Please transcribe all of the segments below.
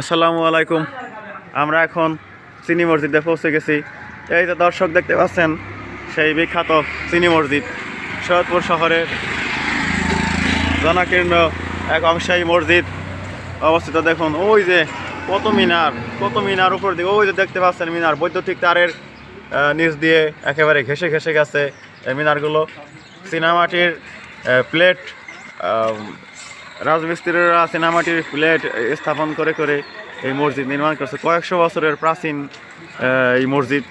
আসসালামু আলাইকুম। আমরা এখন চিনি মসজিদে পৌঁছে গেছি। এই যে দর্শক দেখতে পাচ্ছেন সেই বিখ্যাত চিনি মসজিদ সৈয়দপুর শহরের জনাকীর্ণ এক অংশায়ী মসজিদ অবস্থিত। দেখুন ওই যে কত মিনার কত মিনার উপর দিকে ওই যে দেখতে পাচ্ছেন মিনার বৈদ্যুতিক তারের নিচ দিয়ে একেবারে ঘেসে ঘেসে গেছে এই মিনারগুলো। চীনামাটির আহ, প্লেট রাজমিস্ত্রিরা চীনামাটির প্লেট স্থাপন করে করে এই মসজিদ নির্মাণ করছে। কয়েকশো বছরের প্রাচীন এই মসজিদ।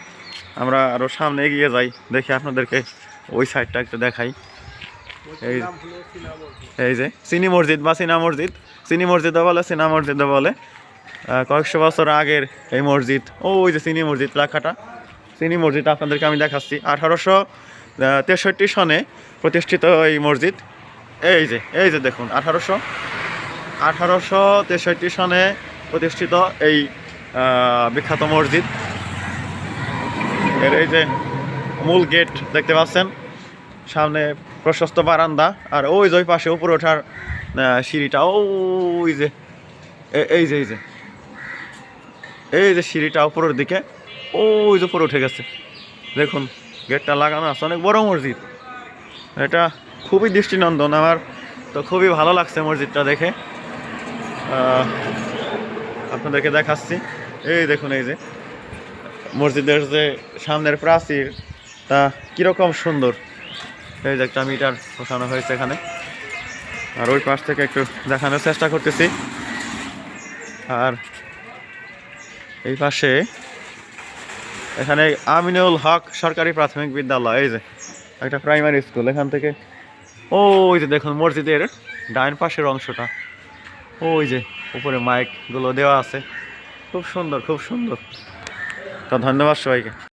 আমরা আরও সামনে এগিয়ে যাই, দেখি আপনাদেরকে ওই সাইডটা একটু দেখাই। এই এই যে চিনি মসজিদ বা চীনা মসজিদ। চিনি মসজিদও বলে চীনা মসজিদও বলে। কয়েকশো বছর আগের এই মসজিদ ও ওই যে চিনি মসজিদ লেখাটা। চিনি মসজিদ আপনাদেরকে আমি দেখাচ্ছি। আঠারোশো তেষট্টি সনে প্রতিষ্ঠিত এই মসজিদ। এই যে এই যে দেখুন, আঠারোশো আঠারোশো তেষট্টি সনে প্রতিষ্ঠিত এই বিখ্যাত মসজিদ। এর এই যে মূল গেট দেখতে পাচ্ছেন, সামনে প্রশস্ত বারান্দা, আর ওই যে ওই পাশে উপরে ওঠার সিঁড়িটা, ওই যে এই যে এই যে এই যে সিঁড়িটা উপরের দিকে, ওই যে উপরে উঠে গেছে। দেখুন, গেটটা লাগানো আছে, অনেক বড় মসজিদ। এটা খুবই দৃষ্টিনন্দন আমার। তো খুবই ভালো লাগছে মসজিদটা দেখে। আপনাদেরকে দেখাচ্ছি। এই দেখুন, এই যে মসজিদের যে সামনের প্রাচীর, তা কীরকম সুন্দর। এই যে একটা মিটার বসানো হয়েছে এখানে। আর ওই পাশ থেকে একটু দেখানোর চেষ্টা করতেছি। আর এই পাশে এখানে আমিনুল হক সরকারি প্রাথমিক বিদ্যালয়, এই যে একটা প্রাইমারি স্কুল, এখান থেকে ওই যে দেখুন মসজিদের ডাইন পাশের অংশটা। ওই যে উপরে মাইকগুলো দেওয়া আছে। খুব সুন্দর খুব সুন্দর। তা ধন্যবাদ সবাইকে।